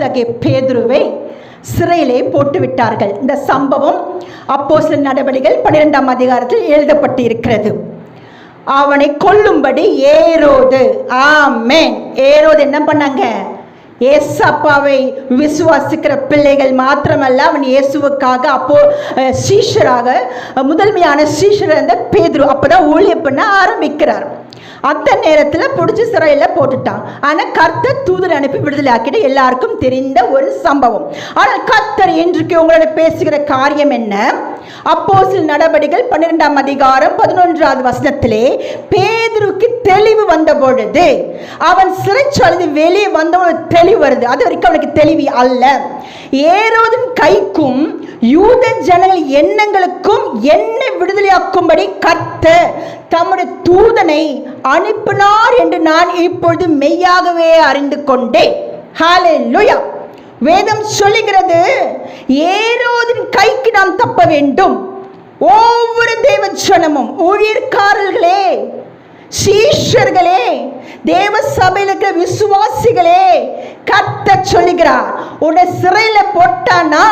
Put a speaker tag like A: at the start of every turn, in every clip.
A: அப்போஸ்லகே பேதுருவை சிறையிலே போட்டு விட்டார்கள் இந்த சம்பவம் அப்போஸ்ல நடவடிக்கைகள் பன்னிரெண்டாம் அதிகாரத்தில் எழுதப்பட்டு இருக்கிறது அவனை கொல்லும்படி ஏரோது. ஆமேன். ஏரோது என்ன பண்ணாங்க? அப்பாவை விசுவாசிக்கிற பிள்ளைகள் மாத்திரமல்ல அவன் இயேசுவுக்காக அப்போ சீஷராக முதன்மையான சீஷர் அந்த பேதுரு அப்பதான் ஊழிய பண்ண ஆரம்பிக்கிறார். அந்த நேரத்தில் பிடிச்சி சிறையில் போட்டுட்டான். ஆனால் கர்த்தர் தூதர் அனுப்பி விடுதலை ஆக்கிட்டு எல்லாருக்கும் தெரிந்த ஒரு சம்பவம். ஆனால் கர்த்தர் இன்றைக்கு உங்களோட பேசுகிற காரியம் என்ன? அப்போஸ்தலர் நடவடிக்கைகள் பன்னிரெண்டாம் அதிகாரம் பதினொன்றாவது வசனத்திலே பேதுருக்கு தெளிவு வந்த பொழுது அவன் சிறைச்சாலை வெளியே வந்தவன் தெளிவு வருது. அது வரைக்கும் அவனுக்கு தெளிவு அல்ல. ஏரோதின் கைக்கும் யூத ஜனங்கள் எண்ணங்களுக்கும் என்னை விடுதலையாக்கும்படி கர்த்தர் தம்முடைய தூதனை அனுப்பினார் என்று நான் இப்பொழுது மெய்யாகவே அறிந்து கொண்டேன். லுயா வேதம் சொல்லுகிறது ஏரோதின் கைக்கு நாம் தப்ப வேண்டும். ஒவ்வொரு தேவச்சனமும் ஊழியர்காரர்களே சீஷர்களே தேவ சபையில் இருக்கிற விசுவாசிகளே கத்த சொல்லுகிறார் உன்னை சிறையில் போட்டானா?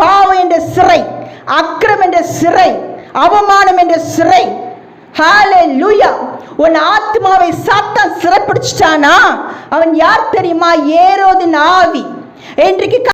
A: பாவம் என்ற சிறை அக்கிரம் என்ற சிறை அவமானம் என்ற சிறை. ஹalleluya உன் ஆத்மாவை சாத்தான் சிறைப்பிடிச்சிட்டானா? அவன் யார் தெரியுமா? ஏரோதின் ஆவி. இன்றைக்கு